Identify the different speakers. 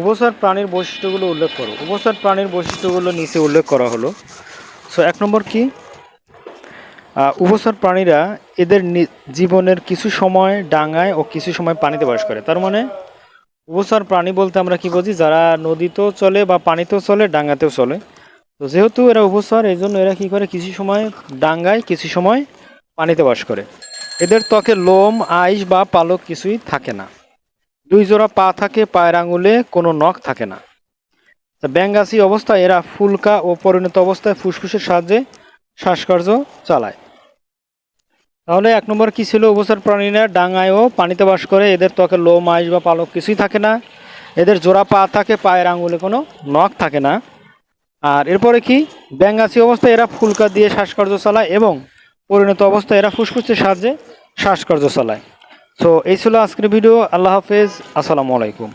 Speaker 1: উভচর প্রাণীর বৈশিষ্ট্যগুলো উল্লেখ করো। উভচর প্রাণীর বৈশিষ্ট্যগুলো নিচে উল্লেখ করা হলো। সো এক নম্বর কি? উভচর প্রাণীরা এদের জীবনের কিছু সময় ডাঙায় ও কিছু সময় পানিতে বাস করে। তার মানে উভচর প্রাণী বলতে আমরা কি বুঝি? যারা নদীতেও চলে বা পানিতেও চলে ডাঙ্গাতেও চলে। তো যেহেতু এরা উভচর এই জন্য এরা কী করে? কিছু সময় ডাঙ্গায় কিছু সময় পানিতে বাস করে। এদের ত্বকে লোম, আইস বা পালক কিছুই থাকে না। দুই জোড়া পা থাকে, পায়ের আঙুলে, কোনো নখ থাকে না। ব্যাঙ্গাসী অবস্থায় এরা ফুলকা ও পরিণত অবস্থায় ফুসফুসের সাহায্যে শ্বাসকার্য চালায়। তাহলে এক নম্বর কি ছিল? উভচর প্রাণীরা ডাঙায় ও পানিতে বাস করে। এদের ত্বকে লোম, আইস বা পালক কিছুই থাকে না। এদের জোড়া পা থাকে, পায়ের আঙুলে কোনো নখ থাকে না। আর এরপরে কি? ব্যাঙ্গাসী অবস্থায় এরা ফুলকা দিয়ে শ্বাসকার্য চালায় এবং পরিণত অবস্থায় এরা ফুসফুসের সাহায্যে শ্বাসকার্য চালায়। সো এই ছিল আজকের ভিডিও আল্লাহ হাফেজ. আসসালামু আলাইকুম।